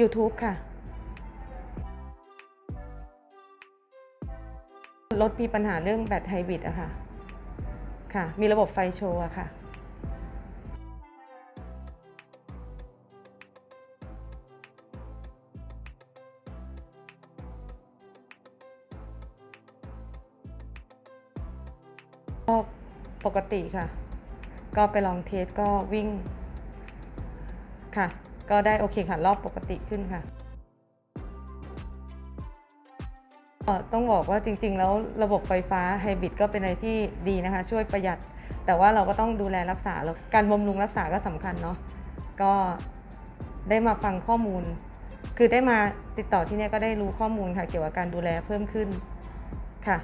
YouTube ค่ะ รถมีปัญหาเรื่องแบตไฮบริดอะค่ะ ค่ะ มีระบบไฟโชว์อะค่ะก็ปกติค่ะ ก็ไปลองเทสก็วิ่งค่ะ ก็ได้โอเคค่ะ รอบปกติขึ้นค่ะต้องบอกว่าจริง ๆ แล้วระบบไฟฟ้าไฮบริดก็เป็นอะไรที่ดีนะคะ ช่วยประหยัด แต่ว่าเราก็ต้องดูแลรักษาแล้วการบำรุงรักษาก็สำคัญเนาะก็ได้มาฟังข้อมูล คือได้มาติดต่อที่นี่ก็ได้รู้ข้อมูลค่ะ เกี่ยวกับการดูแลเพิ่มขึ้นค่ะ